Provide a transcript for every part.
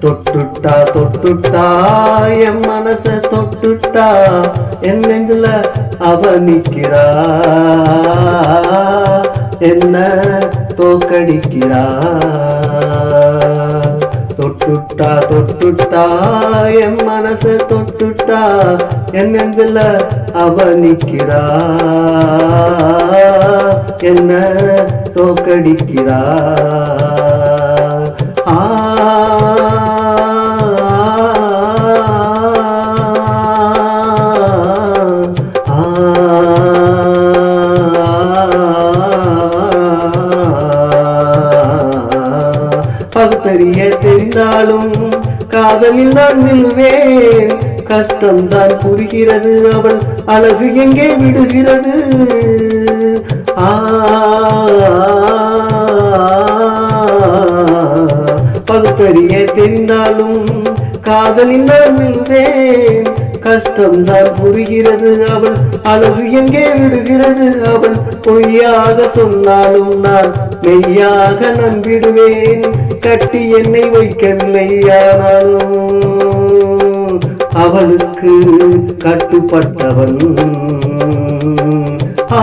தொட்டுட்டா தொட்டுட்டா என் மனச தொட்டுட்டா என் நெஞ்சில அவ நிக்கிறா. என்ன தோக்கடிக்கிறா. தொட்டுட்டா தொட்டுட்டா என் மனச தொட்டுட்டா என் நெஞ்சில அவ நிக்கிறா. என்ன தோக்கடிக்கிறா. பகுத்தறிய தெரிந்தாலும் காதலில் நான் நில்வேன் கஷ்டம்தான் புரிகிறது அவள் அழகு எங்கே விடுகிறது? ஆ பகுத்தறிய தெரிந்தாலும் காதலில் நான் நில்வேன் கஷ்டம்தான் புரிகிறது அவள் அழகு எங்கே விடுகிறது? அவள் பொய்யாக சொன்னாலும் நான் மெய்யாக நம்பிடுவேன். கட்டி என்னை வைக்கவில்லை ஆனாலும் அவளுக்கு கட்டுப்பட்டவன் ஆ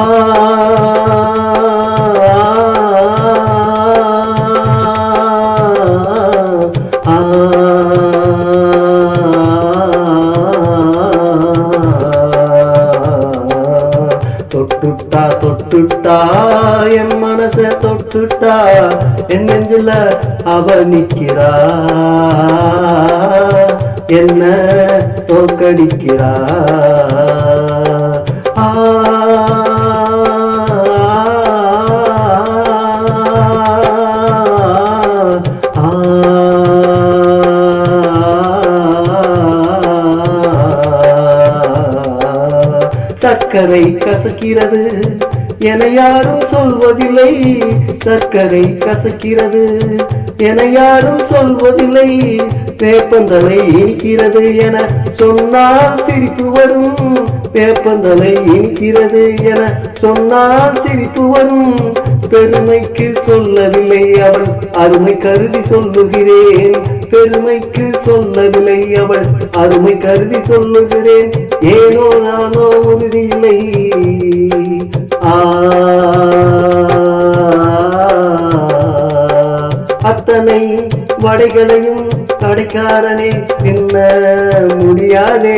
தொட்டுட்டா தொட்டுட்டா என் மனச தொட்டுட்டா என் நெஞ்சில அவ நிக்கிறா என்ன தோக்கடிக்கிறா ஆ. சர்க்கரை கசக்கிறது. என யாரும் சொல்வதில்லை. சர்க்கரை கசக்கிறது. என யாரும் சொல்வதில்லை. வேப்பந்தலை இனிக்கிறது என சொன்னால் சிரிப்பு வரும். வேப்பந்தலை இனிக்கிறது என சொன்னால் சிரிப்பு வரும். பெருமைக்கு சொல்லவில்லை அவள். அருமை கருதி சொல்லுகிறேன். பெருமைக்கு சொல்லவில்லை அவள். அருமை கருதி சொல்லுகிறேன். ஏனோ நானோ உறுதியில்லை. அத்தனை வடைகளையும் கடைக்காரனே தின்ன முடியாதே.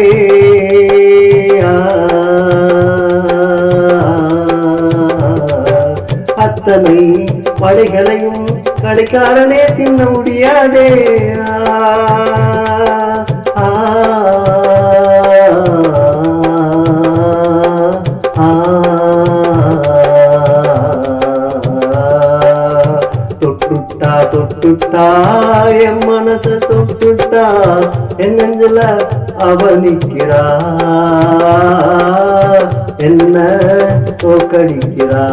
அத்தனை வடைகளையும் கடைக்காரனே தின்ன முடியாதே. தொட்டுட்டா என் மனச தொட்டுட்டா என் நெஞ்சில அவ நிக்கிறா. என்ன தோக்கடிக்கிறா